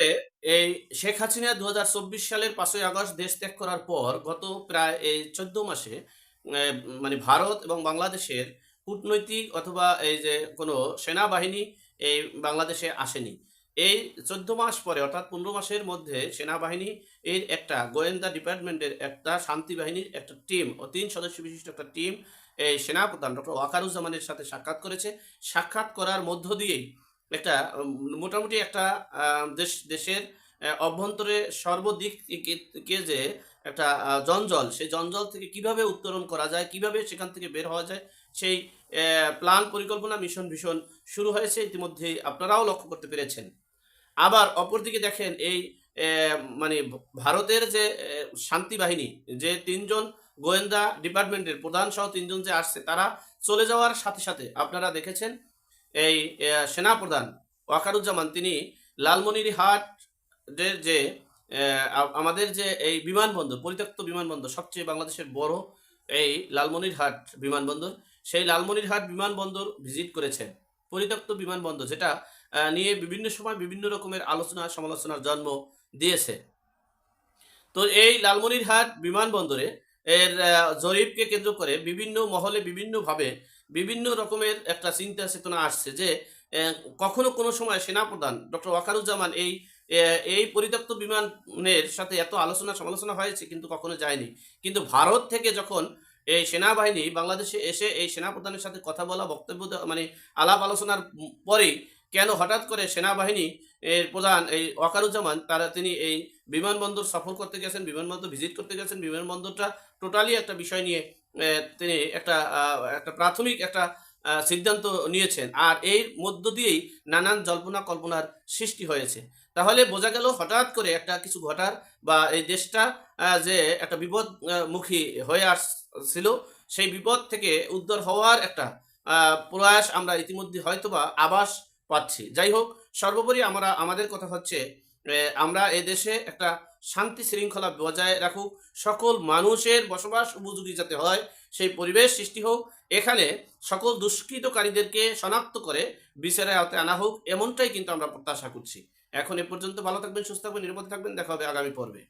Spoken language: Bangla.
করে এই শেখ হাসিনা দু হাজার চব্বিশ সালের পাঁচই আগস্ট দেশ ত্যাগ করার পর গত প্রায় এই চোদ্দ মাসে মানে ভারত এবং বাংলাদেশের কূটনৈতিক অথবা এই যে কোনো সেনাবাহিনী এই বাংলাদেশে আসেনি। এই চোদ্দ মাস পরে অর্থাৎ পনেরো মাসের মধ্যে সেনাবাহিনী এর একটা গোয়েন্দা ডিপার্টমেন্টের একটা শান্তি বাহিনীর একটা টিম ও তিন সদস্য বিশিষ্ট একটা টিম এই সেনাপ্রধান ডক্টর ওয়াকারুজ্জামানের সাথে সাক্ষাৎ করেছে। সাক্ষাৎ করার মধ্য দিয়েই একটা মোটামুটি একটা দেশ, দেশের অভ্যন্তরে সর্বদিক থেকে- যে একটা জঞ্জল, সেই জঞ্জল থেকে কীভাবে উত্তরণ করা যায়, কীভাবে সেখান থেকে বের হওয়া যায়, সেই প্ল্যান পরিকল্পনা মিশন ভীষণ শুরু হয়েছে ইতিমধ্যে আপনারাও লক্ষ্য করতে পেরেছেন। আবার অপরদিকে দেখেন, এই মানে ভারতের যে শান্তি বাহিনী, যে তিনজন গোয়েন্দা ডিপার্টমেন্টের প্রধান সহ তিনজন যে আসছে, তারা চলে যাওয়ার সাথে সাথে আপনারা দেখেছেন এই সেনাপ্রধান ওয়াকারুজ্জামান, তিনি লালমনিরহাট যে আমাদের যে এই বিমানবন্দর, পরিত্যক্ত বিমানবন্দর, সবচেয়ে বাংলাদেশের বড় এই লালমনিরহাট বিমানবন্দর, সেই লালমনিরহাট বিমানবন্দর ভিজিট করেছেন পরিত্যক্ত বিমানবন্দর, যেটা নিয়ে বিভিন্ন সময় বিভিন্ন রকমের আলোচনা, সমালোচনার জন্ম দিয়েছে। তো এই লালমনিরহাট বিমানবন্দরে এর জরিপকে কেন্দ্র করে বিভিন্ন মহলে বিভিন্নভাবে বিভিন্ন রকমের একটা চিন্তা চেতনা আসছে যে কখনো কোনো সময় সেনাপ্রধান ডক্টর ওয়াকারুজ্জামান এই এই পরিত্যক্ত বিমানের সাথে এত আলোচনা সমালোচনা হয়েছে, কিন্তু কখনো যায়নি। কিন্তু ভারত থেকে যখন এই সেনাবাহিনী বাংলাদেশে এসে এই সেনাপ্রধানের সাথে কথা বলা, বক্তব্য মানে আলাপ আলোচনার পরেই কেন হঠাৎ করে সেনাবাহিনী এর প্রধান এই ওয়াকারুজ্জামান, তারা তিনি এই বিমানবন্দর সফর করতে গেছেন, বিমানবন্দর ভিজিট করতে গেছেন, বিমানবন্দরটা টোটালি একটা বিষয় নিয়ে তিনি একটা একটা প্রাথমিক একটা সিদ্ধান্ত নিয়েছেন। আর এর মধ্য দিয়েই নানান জল্পনা কল্পনার সৃষ্টি হয়েছে। তাহলে বোঝা গেল হঠাৎ করে একটা কিছু ঘটার বা এই দেশটা যে একটা বিপদ আহ, মুখী হয়ে আসছিল সেই বিপদ থেকে উদ্ধার হওয়ার একটা প্রয়াস আমরা ইতিমধ্যে হয়তোবা আবাস পাচ্ছি। যাই হোক সর্বোপরি আমরা আমাদের কথা হচ্ছে আমরা এ দেশে একটা শান্তি শৃঙ্খলা বজায় রাখুক। সকল মানুষের বসবাস উপযোগী যাতে হয়, সেই পরিবেশ সৃষ্টি হোক। এখানে সকল দুষ্কৃতকারীদেরকে শনাক্ত করে বিচারের আওতায় আনা হোক, এমনটাই কিন্তু আমরা প্রত্যাশা করছি। এখন এ পর্যন্ত ভালো থাকবেন, সুস্থ থাকবেন, নিরাপদ থাকবেন। দেখা হবে আগামী পর্বে।